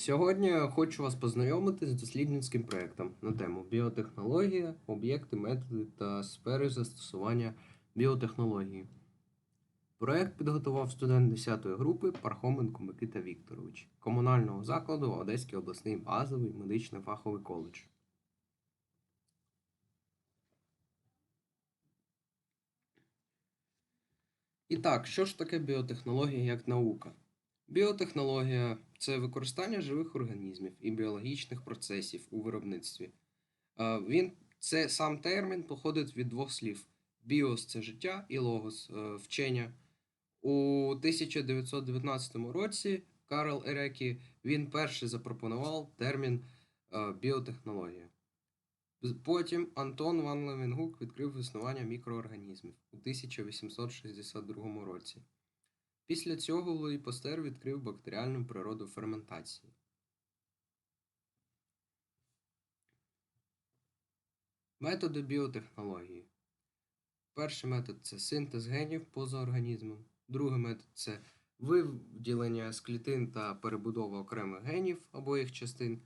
Сьогодні я хочу вас познайомити з дослідницьким проєктом на тему біотехнологія, об'єкти, методи та сфери застосування біотехнології. Проєкт підготував студент 10-ї групи Пархоменко Микита Вікторович комунального закладу Одеський обласний базовий медичний фаховий коледж. І так, що ж таке біотехнологія як наука? Біотехнологія це використання живих організмів і біологічних процесів у виробництві. Е, Він, це сам термін походить від двох слів: біос це життя і логос е, вчення. У 1919 році Карл Ерекі він перший запропонував термін е, біотехнологія. Потім Антон Ван Левенгук відкрив існування мікроорганізмів у 1862 році. Після цього Луї Пастер відкрив бактеріальну природу ферментації. Методи біотехнології. Перший метод це синтез генів поза організмом. Другий метод це виділення з клітин та перебудова окремих генів або їх частин.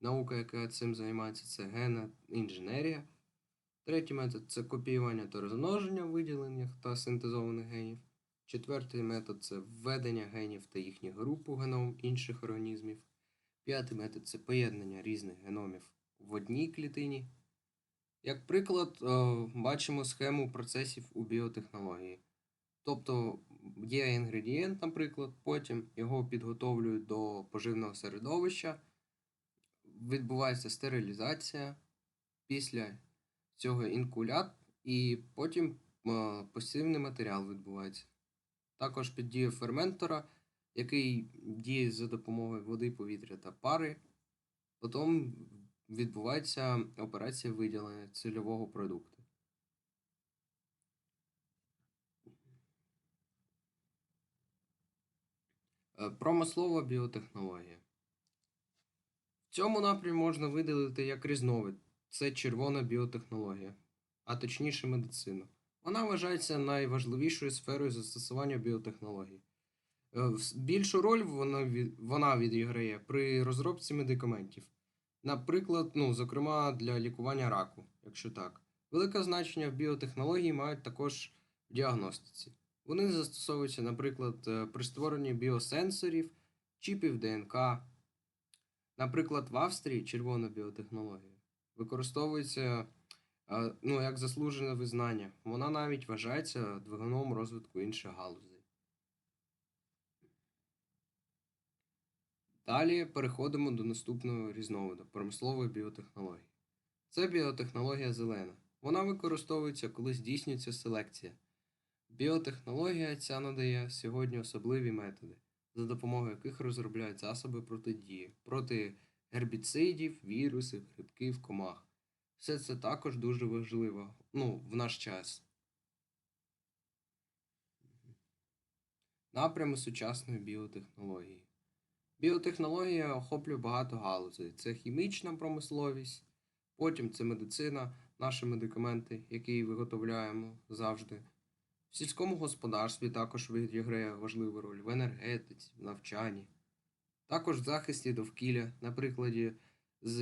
Наука, яка цим займається, це гена інженерія. Третій метод це копіювання та розмноження виділених та синтезованих генів. Четвертий метод це введення генів та їхніх груп у геном інших організмів. П'ятий метод це поєднання різних геномів в одній клітині. Як приклад, е, бачимо схему процесів у біотехнології. Тобто є інгредієнт, наприклад, потім його підготовлюють до поживного середовища, відбувається стерилізація, після цього інкулят, і потім е, пасивний матеріал відбувається. Також під дією ферментора, який діє за допомогою води, повітря та пари. Потім відбувається операція виділення цільового продукту. Е, Промислова біотехнологія. В цьому напрямі можна виділити як різновид. Це червона біотехнологія, а точніше медицина. Вона вважається найважливішою сферою застосування біотехнологій. Е, Більшу роль вона, відіграє при розробці медикаментів. Наприклад, ну, зокрема для лікування раку, якщо так. Велике значення в біотехнології мають також в діагностиці. Вони застосовуються, наприклад, е, при створенні біосенсорів, чіпів ДНК. Наприклад, в Австрії червона біотехнологія використовується ну, як заслужене визнання. Вона навіть вважається двигуном розвитку інших галузей. Далі переходимо до наступного різновиду промислової біотехнології. Це біотехнологія зелена. Вона використовується, коли здійснюється селекція. Біотехнологія ця надає сьогодні особливі методи, за допомогою яких розробляють засоби протидії проти гербіцидів, вірусів, грибків, комах. Все це також дуже важливо ну, в наш час. Напрями сучасної біотехнології. Біотехнологія охоплює багато галузей. Це хімічна промисловість, потім це медицина, наші медикаменти, які виготовляємо завжди. В сільському господарстві також відіграє важливу роль в енергетиці, в навчанні. Також в захисті довкілля, на прикладі з,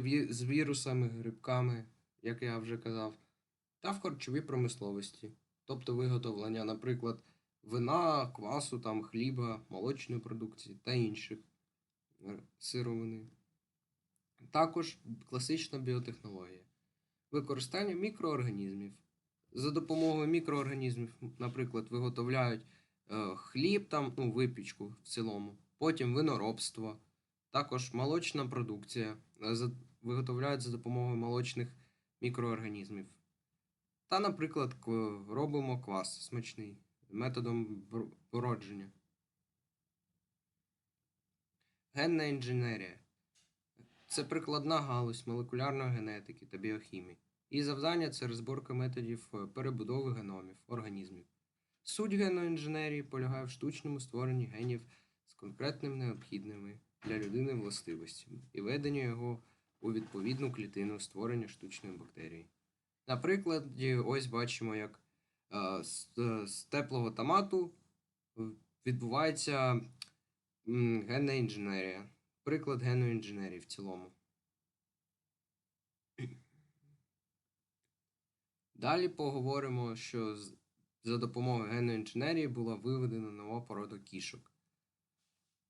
ві- з вірусами, грибками, як я вже казав, та в харчовій промисловості, тобто виготовлення, наприклад, вина, квасу, там, хліба, молочної продукції та інших е, сировини. Також класична біотехнологія. Використання мікроорганізмів. За допомогою мікроорганізмів, наприклад, виготовляють е, хліб, там, ну, випічку в цілому, потім виноробство, також молочна продукція е, виготовляють за допомогою молочних мікроорганізмів. Та, наприклад, робимо квас смачний методом породження. Генна інженерія це прикладна галузь молекулярної генетики та біохімії. Її завдання це розборка методів е, перебудови геномів організмів. Суть генної інженерії полягає в штучному створенні генів з конкретними необхідними для людини властивостями і веденню його у відповідну клітину створення штучної бактерії. Наприклад, ось бачимо, як е, з, теплого томату відбувається генна інженерія. приклад генної інженерії в цілому. Далі поговоримо, що за допомогою генної інженерії була виведена нова порода кішок.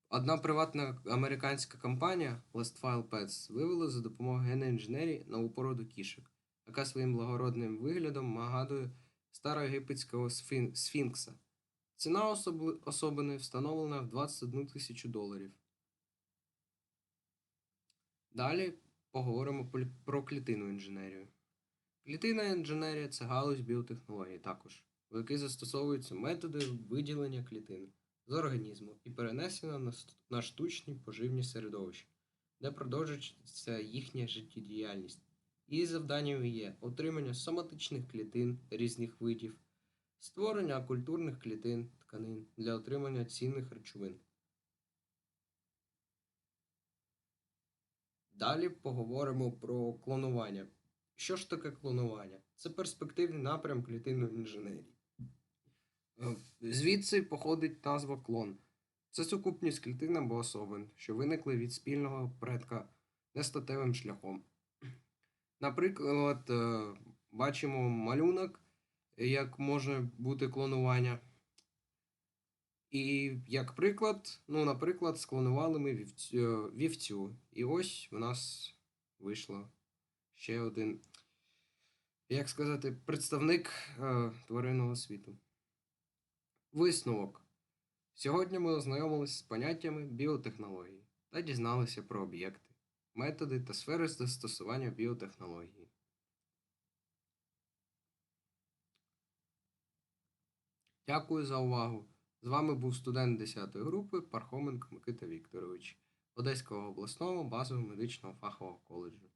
Одна приватна американська компанія Westfile Pets вивела за допомогою генної інженерії нову породу кішок, яка своїм благородним виглядом нагадує староєгипетського сфінкса. Ціна особини встановлена в 21 тисячу доларів. Далі поговоримо про клітинну інженерію. Клітинна інженерія це галузь біотехнології також, в якій застосовуються методи виділення клітин з організму і перенесення на, на штучні поживні середовища, де продовжується їхня життєдіяльність. Її завданням є отримання соматичних клітин різних видів, створення культурних клітин тканин для отримання цінних речовин. Далі поговоримо про клонування. Що ж таке клонування? Це перспективний напрям клітинної інженерії. Звідси походить назва клон. Це сукупність клітин або особин, що виникли від спільного предка нестатевим шляхом. Наприклад, е, бачимо малюнок, як може бути клонування. І як приклад, ну, наприклад, склонували ми вівцю, е, вівцю. І ось в нас вийшло ще один, як сказати, представник е, тваринного світу. Висновок. Сьогодні ми ознайомилися з поняттями біотехнології та дізналися про об'єкти, методи та сфери застосування біотехнології. Дякую за увагу. З вами був студент 10 групи Пархоменко Микита Вікторович Одеського обласного базового медичного фахового коледжу.